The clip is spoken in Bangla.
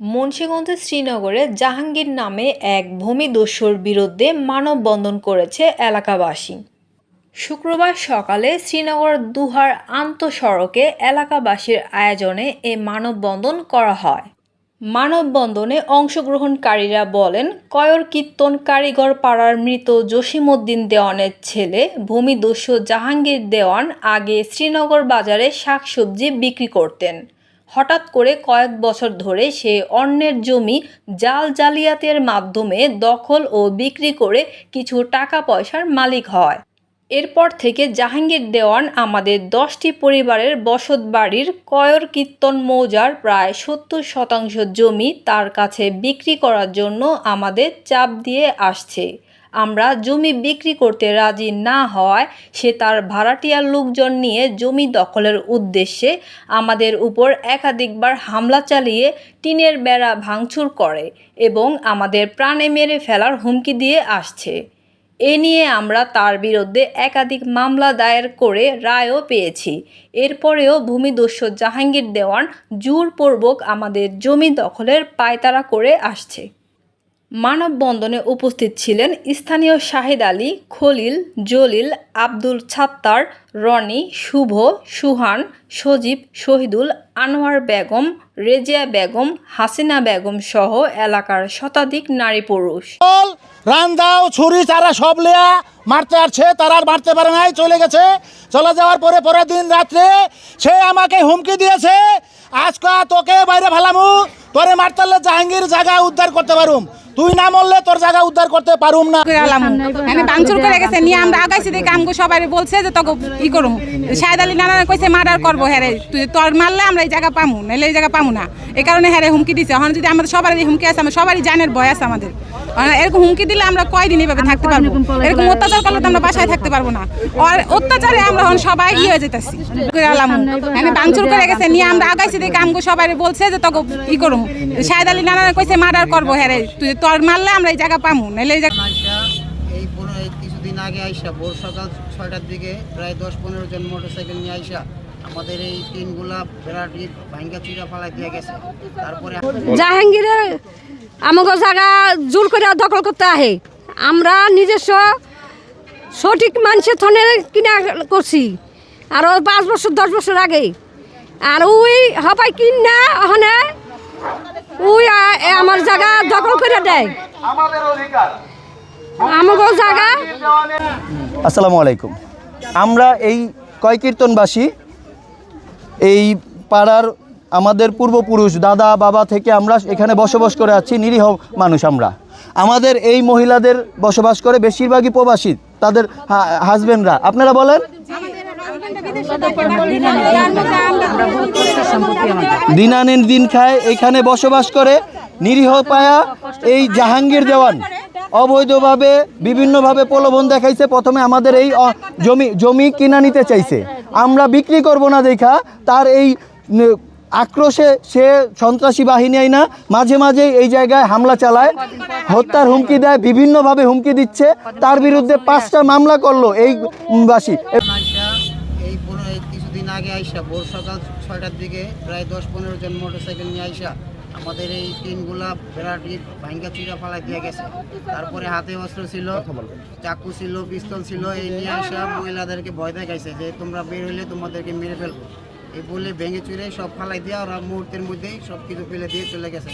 মুন্সিগঞ্জের শ্রীনগরে জাহাঙ্গীর নামে এক ভূমিদস্যুর বিরুদ্ধে মানববন্ধন করেছে এলাকাবাসী। শুক্রবার সকালে শ্রীনগর দুহার আন্তঃসড়কে এলাকাবাসীর আয়োজনে এ মানববন্ধন করা হয়। মানববন্ধনে অংশগ্রহণকারীরা বলেন, কয়র কীর্তন কারিগর পাড়ার মৃত জসিমউদ্দিন দেওয়ানের ছেলে ভূমিদস্যু জাহাঙ্গীর দেওয়ান আগে শ্রীনগর বাজারে শাকসবজি বিক্রি করতেন। হঠাৎ করে কয়েক বছর ধরে সে অন্যের জমি জাল জালিয়াতের মাধ্যমে দখল ও বিক্রি করে কিছু টাকা পয়সার মালিক হয়। এরপর থেকে জাহাঙ্গীর দেওয়ান আমাদের দশটি পরিবারের বসত বাড়ির কয়র কীর্তন মৌজার প্রায় সত্তর শতাংশ জমি তার কাছে বিক্রি করার জন্য আমাদের চাপ দিয়ে আসছে। আমরা জমি বিক্রি করতে রাজি না হওয়ায় সে তার ভাড়াটিয়ার লোকজন নিয়ে জমি দখলের উদ্দেশ্যে আমাদের উপর একাধিকবার হামলা চালিয়ে টিনের বেড়া ভাঙচুর করে এবং আমাদের প্রাণে মেরে ফেলার হুমকি দিয়ে আসছে। এ নিয়ে আমরা তার বিরুদ্ধে একাধিক মামলা দায়ের করে রায়ও পেয়েছি। এরপরেও ভূমিদস্যু জাহাঙ্গীর দেওয়ান জোরপূর্বক আমাদের জমি দখলের পায়তারা করে আসছে। মানববন্ধনে উপস্থিত ছিলেন স্থানীয় শাহিদ আলী, খলিল, জলিল, আব্দুল ছাত্তার, রনি, শুভ, সুহান, সজীব, শহীদুল, আনোয়ার বেগম, রেজিয়া বেগম, হাসিনা বেগম সহ এলাকার শতাধিক নারী পুরুষ। বল রান ছুরি, চারা সব লেয়া, মারতে আসছে, তারা মারতে পারে নাই, চলে গেছে। চলে যাওয়ার পরে পরের দিন রাত্রে সে আমাকে হুমকি দিয়েছে, আজকা তোকে বাইরে ফেলামু, তোরে মারতে জাহাঙ্গীর জায়গা উদ্ধার করতে পারুম। তুই না মরলে তোর জায়গা উদ্ধার করতে পারুম না। মানে ভাঙচুর করে গেছে নিয়ে আমরা আগাইছি দেখে আমগো সবাই বলছে যে তোকে ই করুম। শাহেদ আলী নানা কইছে মার্ডার করব হ্যাঁ তুই তোর মারলে আমরা এই জায়গা পামু নাহলে এই জায়গা পামু না। এই কারণে হ্যাঁ হুমকি দিছে। এখন যদি আমাদের সবারই হুমকি আছে আমার সবারই জানের ভয় আছে আমাদের। এরকম হুমকি দিলে আমরা কয়দিন এভাবে থাকতে পারব? এরকম অত্যাচার করলে তো আমরা বাসায় থাকতে পারব না। আর অত্যাচারে আমরা এখন সবাই ইয়ে হয়ে যেতেছি। মানে ভাঙচুর করে গেছে নিয়ে আমরা আগাইছি দেখে আমগো সবাই বলছে যে তোকে ই করুম। শাহেদ আলী নানা কইছে মার্ডার করব হ্যাঁ রে তুই তোর মারলে আমরা এই জায়গা পামু নাহলে এই জায়গা এই কিছুদিন আগে আইসা ভোর সকাল ছয়টার দিকে প্রায় দশ পনেরো জন মোটরসাইকেল নিয়ে আইসা আমাদের এই টিনগুলা বেড়াটি ভাঙ্গা চিরা ফালাই দিয়ে গেছে। তারপরে জাহাঙ্গীরের আমাকে জায়গা জোর করে দখল করতে আহে। আমরা নিজস্ব সঠিক মানুষের থনে কিনা করছি। আর ওই পাঁচ বছর দশ বছর আগে। আর ওই হবাই কিন না ওখানে ওই জায়গা দখল করে দেয়। আমাকে জায়গা আসসালামু আলাইকুম। আমরা এই কয়কীর্তনবাসী এই পাড়ার আমাদের পূর্বপুরুষ দাদা বাবা থেকে আমরা এখানে বসবাস করে আছি নিরীহ মানুষ আমরা। আমাদের এই মহিলাদের বসবাস করে বেশিরভাগই প্রবাসী তাদের হাজবেন্ডরা আপনারা বলেন? দিন আনেন দিন খায় এখানে বসবাস করে নিরীহ পায়া এই জাহাঙ্গীর দেওয়ান। অবৈধভাবে বিভিন্নভাবে প্রলোভন দেখাইছে। প্রথমে আমাদের এই জমি জমি কিনা নিতে চাইছে। আমরা বিক্রি করব না দেখা, তার এই আক্রোশে সে সন্ত্রাসী বাহিনী না মাঝে মাঝে এই জায়গায় হামলা চালায়, হত্যার হুমকি দেয়, বিভিন্নভাবে হুমকি দিচ্ছে। তার বিরুদ্ধে পাঁচটা মামলা করল এই বাসী। কিছুদিন আগে আইসা, ভোর সকাল ছয়টার দিকে প্রায় দশ পনেরো জন মোটরসাইকেল নিয়ে আইসা আমাদের এই তিনগুলা বেড়াটি ভাঙ্গা চিরা ফালা দিয়ে গেছে। তারপরে হাতে অস্ত্র ছিল চাকু ছিল পিস্তল ছিল এই নিয়ে আসা মহিলাদেরকে ভয় দেখাইছে যে তোমরা বের হইলে তোমাদেরকে মেরে ফেলব। এই বলে ভেঙে চুরে সব ফালাই দিয়ে ওরা মুহূর্তের মধ্যেই সব কিছু ফেলে দিয়ে চলে গেছে